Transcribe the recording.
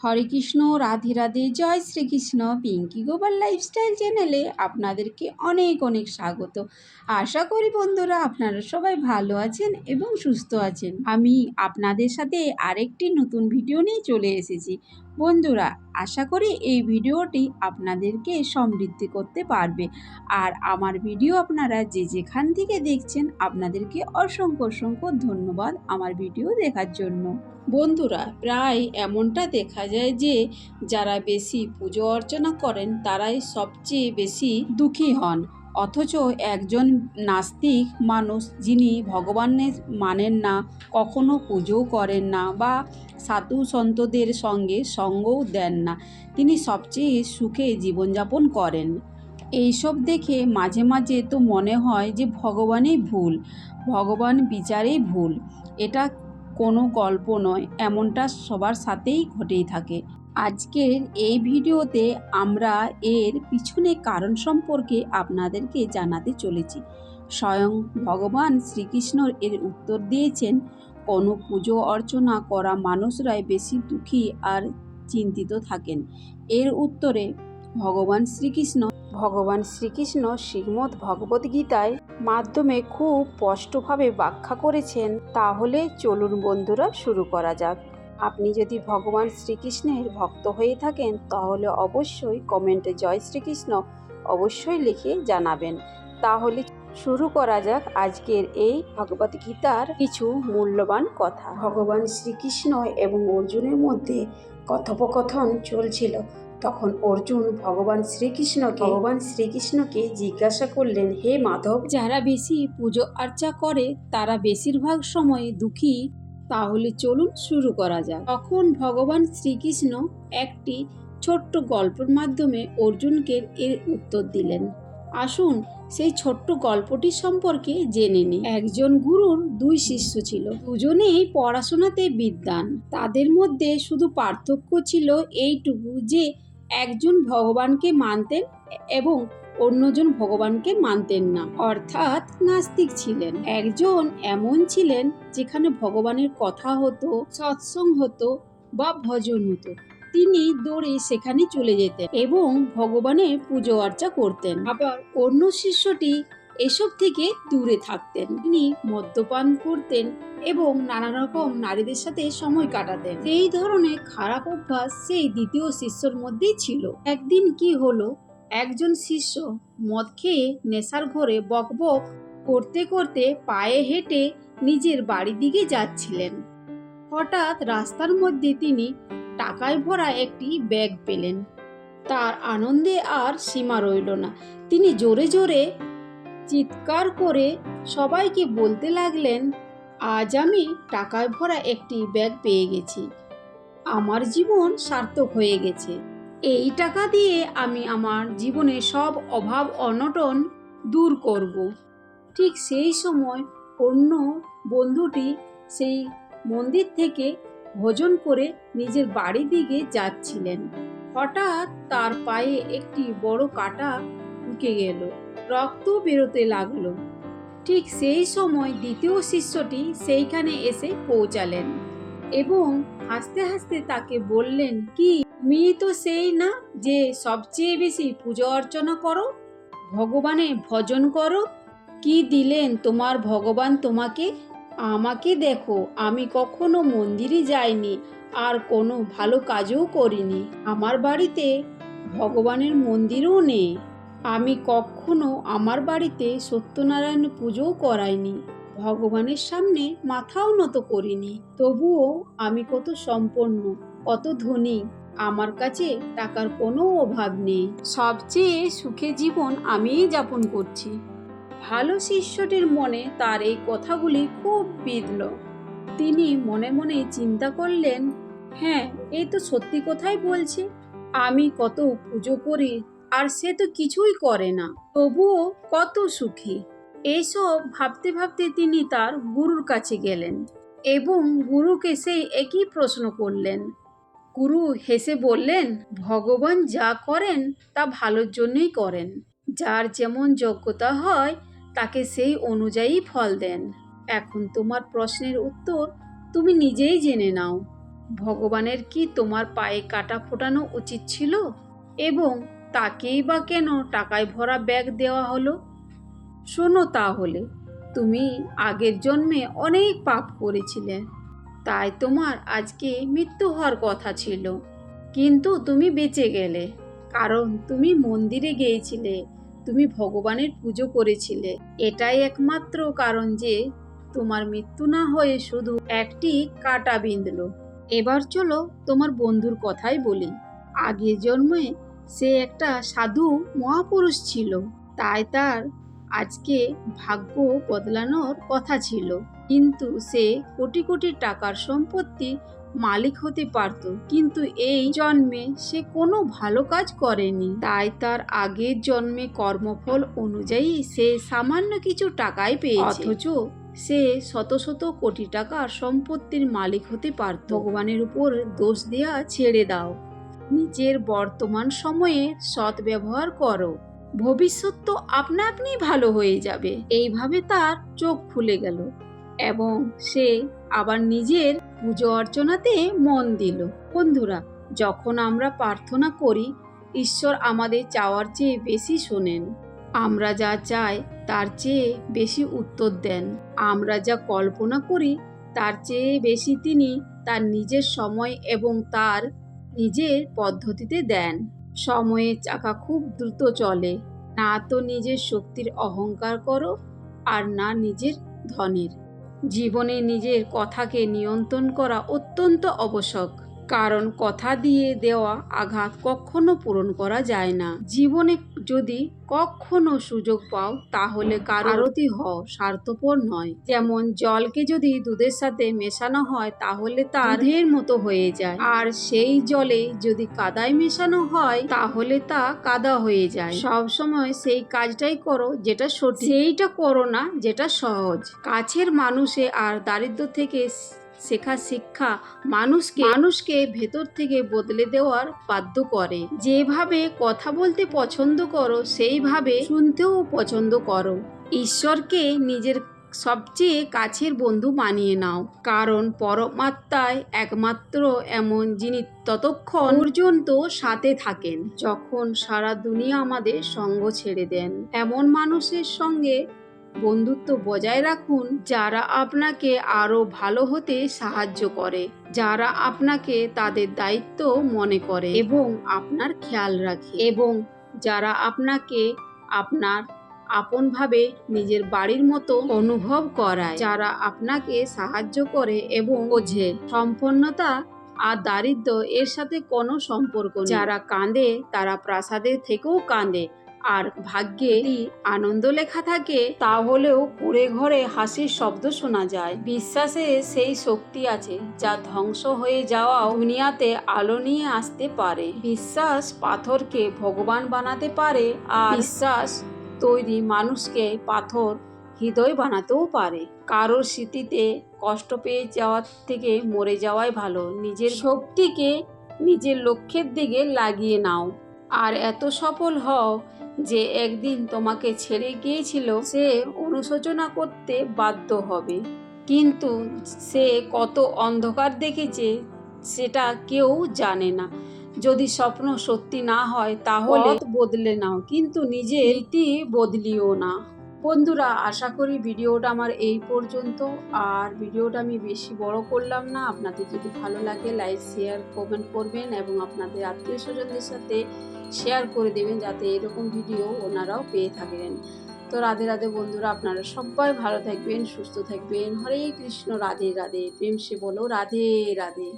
হরে কৃষ্ণ, রাধে রাধে, জয় শ্রীকৃষ্ণ, পিঙ্কি গোপাল লাইফস্টাইল চ্যানেলে আপনাদেরকে অনেক অনেক স্বাগত। আশা করি বন্ধুরা আপনারা সবাই ভালো আছেন এবং সুস্থ আছেন। আমি আপনাদের সাথে আরেকটি নতুন ভিডিও নিয়ে চলে এসেছি। বন্ধুরা, আশা করি এই ভিডিওটি আপনাদেরকে সমৃদ্ধি করতে পারবে। আর আমার ভিডিও আপনারা যে যেখান থেকে দেখছেন, আপনাদেরকে অসংখ্য অসংখ্য ধন্যবাদ আমার ভিডিও দেখার জন্য। বন্ধুরা, প্রায় এমনটা দেখা যায় যে, যারা বেশি পুজো অর্চনা করেন, তারাই সবচেয়ে বেশি দুঃখী হন। অথচ একজন নাস্তিক মানুষ যিনি ভগবানের মানেন না, কখনো পুজোও করেন না বা সাধু সন্তদের সঙ্গে সঙ্গও দেন না, তিনি সবচেয়ে সুখে জীবনযাপন করেন। এইসব দেখে মাঝে মাঝে তো মনে হয় যে ভগবানই ভুল, ভগবান বিচারেই ভুল। এটা কোনো গল্প নয়, এমনটা সবার সাথেই ঘটেই থাকে। আজকের এই ভিডিওতে আমরা এর পিছনে কারণ সম্পর্কে আপনাদেরকে জানাতে চলেছি। স্বয়ং ভগবান শ্রীকৃষ্ণর এর উত্তর দিয়েছেন, কোনো পুজো অর্চনা করা মানুষরাই বেশি দুঃখী আর চিন্তিত থাকেন। এর উত্তরে ভগবান শ্রীকৃষ্ণ ভগবান শ্রীকৃষ্ণ শ্রীমদ্ ভগবদ গীতায় মাধ্যমে খুব স্পষ্টভাবে ব্যাখ্যা করেছেন, তাহলে চলুন বন্ধুরা শুরু করা যাক। আপনি যদি ভগবান শ্রীকৃষ্ণের ভক্ত হয়ে থাকেন, তাহলে অবশ্যই কমেন্টে জয় শ্রীকৃষ্ণ অবশ্যই লিখে জানাবেন। তাহলে শুরু করা যাক আজকের এই ভগবত গীতার কিছু মূল্যবান কথা। ভগবান শ্রীকৃষ্ণ এবং অর্জুনের মধ্যে কথোপকথন চলছিল। তখন অর্জুন ভগবান শ্রীকৃষ্ণ ভগবান শ্রীকৃষ্ণকে জিজ্ঞাসা করলেন, হে মাধব, যারা বেশি পুজো আর্চা করে, তারা বেশিরভাগ সময় দুঃখী তাহলে চলুন শুরু করা যাক। তখন ভগবান শ্রীকৃষ্ণ একটি ছোট্ট গল্পের মাধ্যমে অর্জুনকে এর উত্তর দিলেন। আসুন সেই ছোট্ট গল্পটি সম্পর্কে জেনে নিই। একজন গুরুর দুই শিষ্য ছিল। দুজনেই পড়াশোনাতে বিদ্বান তাদের মধ্যে শুধু পার্থক্য ছিল এইটুকু যে একজন ভগবানকে মানতেন এবং অন্যজন ভগবানকে মানতেন না। অর্থাৎ নাস্তিক ছিলেন। একজন এমন ছিলেন যেখানে ভগবানের কথা হতো, সৎসঙ্গ হতো বা ভজন হতো। তিনি দৌড়ে সেখানে চলে যেতেন এবং ভগবানের পুজো অর্চা করতেন। আবার অন্য শিষ্যটি এসব থেকে দূরে থাকতেন। তিনি মদ্যপান করতেন এবং নানা রকম নারীদের সাথে সময় কাটাতেন। এই ধরনের খারাপ অভ্যাস সেই দ্বিতীয় শিষ্যর মধ্যেই ছিল। একদিন কি হলো? একজন শিষ্য মদ খেয়ে নেশার ঘরে বকবক করতে করতে পায়ে হেঁটে নিজের বাড়ির দিকে যাচ্ছিলেন। হঠাৎ রাস্তার মধ্যে তিনি টাকায় ভরা একটি ব্যাগ পেলেন। তার আনন্দে আর সীমা রইল না। তিনি জোরে জোরে চিৎকার করে সবাইকে বলতে লাগলেন, আজ আমি টাকায় ভরা একটি ব্যাগ পেয়ে গেছি। আমার জীবন সার্থক হয়ে গেছে। এই টাকা দিয়ে আমি আমার জীবনে সব অভাব অনটন দূর করব। ঠিক সেই সময় অন্য বন্ধুটি সেই মন্দির থেকে ভোজন করে নিজের বাড়ির দিকে যাচ্ছিলেন। হঠাৎ তার পায়ে একটি বড় কাটা ঢুকে গেল, রক্ত বেরোতে লাগল। ঠিক সেই সময় দ্বিতীয় শিষ্যটি সেইখানে এসে পৌঁছালেন এবং হাসতে হাসতে তাকে বললেন, কি তুমি তো সেই না যে সবচেয়ে বেশি পুজো অর্চনা করো? ভগবানের ভজন করো? কি দিলেন তোমার ভগবান তোমাকে? আমাকে দেখো, আমি কখনো মন্দিরে যাইনি, আর কোনো ভালো কাজও করিনি। আমার বাড়িতে ভগবানের মন্দিরও নেই। আমি কখনো আমার বাড়িতে সত্যনারায়ণ পুজোও করাইনি, ভগবানের সামনে মাথাও নত করিনি। তবুও আমি কত সম্পন্ন, কত ধনী আমার কাছে টাকার কোনো অভাব নেই। সবচেয়ে সুখে জীবন আমিই যাপন করছি। ভালো শিষ্যটির মনে তার এই কথাগুলি খুব বিঁধল। তিনি মনে মনে চিন্তা করলেন হ্যাঁ এই তো সত্যি কথাই বলছে। আমি কত পুজো করি আর সে তো কিছুই করে না। তবুও কত সুখী। এইসব ভাবতে ভাবতে তিনি তার গুরুর কাছে গেলেন এবং গুরুকে সেই একই প্রশ্ন করলেন গুরু হেসে বললেন, ভগবান যা করেন তা ভালোর জন্যই করেন। যার যেমন যোগ্যতা হয়, তাকে সেই অনুযায়ী ফল দেন। এখন তোমার প্রশ্নের উত্তর তুমি নিজেই জেনে নাও। ভগবানের কি তোমার পায়ে কাটা ফোটানো উচিত ছিল? এবং তাকেই বা কেন টাকায় ভরা ব্যাগ দেওয়া হলো? শোনো তাহলে, তুমি আগের জন্মে অনেক পাপ করেছিলে। তাই তোমার আজকে মৃত্যু হওয়ার কথা ছিল। কিন্তু তুমি বেঁচে গেলে, কারণ তুমি মন্দিরে গিয়েছিলে, তুমি ভগবানের পুজো করেছিলে। এটাই একমাত্র কারণ যে তোমার মৃত্যু না হয়ে শুধু একটি কাটা বিঁধল এবার চলো তোমার বন্ধুর কথাই বলি। আগের জন্মে সে একটা সাধু মহাপুরুষ ছিল, তাই তার আজকে ভাগ্য বদলানোর কথা ছিল। কিন্তু সে কোটি কোটি টাকার সম্পত্তি মালিক হতে পারত। কিন্তু এই জন্মে সে কোনো ভালো কাজ করেনি। তাই তার আগের জন্মে কর্মফল অনুযায়ী সে সামান্য কিছু টাকাই পেয়েছে। অথচ সে শত শত কোটি টাকার সম্পত্তির মালিক হতে পারত। ভগবানের উপর দোষ দেওয়া ছেড়ে দাও। নিজের বর্তমান সময়ে সৎ ব্যবহার করো। ভবিষ্যৎ তো আপনা আপনি ভালো হয়ে যাবে। এইভাবে তার চোখ খুলে গেল এবং সে আবার নিজের পুজো অর্চনাতে মন দিল। বন্ধুরা, যখন আমরা প্রার্থনা করি, ঈশ্বর আমাদের চাওয়ার চেয়ে বেশি শোনেন। আমরা যা চাই, তার চেয়ে বেশি উত্তর দেন। আমরা যা কল্পনা করি, তার চেয়ে বেশি তিনি তার নিজের সময় এবং তার নিজের পদ্ধতিতে দেন। সময়ের চাকা খুব দ্রুত চলে। না তো নিজের শক্তির অহংকার করো, আর না নিজের ধনের। জীবনে নিজের কথাকে নিয়ন্ত্রণ করা অত্যন্ত আবশ্যক। কারণ কথা দিয়ে দেওয়া আঘাত কখনো পূরণ করা যায় না। জীবনে যদি কখনো সুযোগ পাও, তাহলে কারোরতি হও, স্বার্থপর নয়। যেমন জলকে যদি দুধের সাথে মেশানো হয়, তাহলে তা দুধের মতো হয়ে যায়। আর সেই জলে যদি কাদায় মেশানো হয়, তাহলে তা কাদা হয়ে যায়। সব সময় সেই কাজটাই করো যেটা সঠিক। সেইটা করো না যেটা সহজ। কাছের মানুষে আর দারিদ্র থেকে শেখা শিক্ষা মানুষকে মানুষকে ভেতর থেকে বদলে দেওয়ার বাধ্য করে। যেভাবে কথা বলতে পছন্দ করো, সেইভাবে শুনতেও পছন্দ করো। ঈশ্বরকে নিজের সবচেয়ে কাছের বন্ধু মানিয়ে নাও। কারণ পরমাত্মায় একমাত্র এমন যিনি ততক্ষণ পর্যন্ত সাথে থাকেন। যখন সারা দুনিয়া আমাদের সঙ্গ ছেড়ে দেন, এমন মানুষের সঙ্গে বন্ধুত্ব বজায় রাখুন যারা আপনাকে আরও ভালো হতে সাহায্য করে, যারা আপনাকে তাদের দায়িত্ব মনে করে এবং আপনার খেয়াল রাখে এবং যারা আপনাকে আপনার আপনভাবে নিজের বাড়ির মতো অনুভব করায়, যারা আপনাকে সাহায্য করে এবং বোঝে। সম্পন্নতা আর দারিদ্র এর সাথে কোনো সম্পর্ক যারা কাঁদে তারা প্রাসাদের থেকেও কাঁদে। আর ভাগ্যে আনন্দ লেখা থাকে, তাহলেও কুড়ে ঘরে হাসির শব্দ শোনা যায়। বিশ্বাসে সেই শক্তি আছে, যা ধ্বংস হয়ে যাওয়া দুনিয়াতে আলো নিয়ে আসতে পারে। বিশ্বাস পাথরকে ভগবান বানাতে পারে, আর বিশ্বাস তৈরি মানুষকে পাথর হৃদয় বানাতেও পারে। কারোর স্মৃতিতে কষ্ট পেয়ে যাওয়ার থেকে মরে যাওয়াই ভালো। নিজের শক্তিকে নিজের লক্ষ্যের দিকে লাগিয়ে নাও। আর এত সফল হও যে একদিন তোমাকে ছেড়ে গিয়েছিল সে অনুশোচনা করতে বাধ্য হবে। কিন্তু সে কত অন্ধকার দেখেছে সেটা কেউ জানে না। যদি স্বপ্ন সত্যি না হয় তাহলে বদলে নাও, কিন্তু নিজের রীতি বদলিও না। বন্ধুরা, আশা করি ভিডিওটা আমার এই পর্যন্ত। আর ভিডিওটা আমি বেশি বড় করলাম না। আপনাদের যদি ভালো লাগে, লাইক, শেয়ার, কমেন্ট করবেন এবং আপনাদের আত্মীয় স্বজনদের সাথে শেয়ার করে দেবেন যাতে এরকম ভিডিও ওনারাও পেয়ে থাকেন। তো রাধে রাধে বন্ধুরা, আপনারা সবাই ভালো থাকবেন, সুস্থ থাকবেন। হরে কৃষ্ণ, রাধে রাধে। প্রেম সে বলো, রাধে রাধে।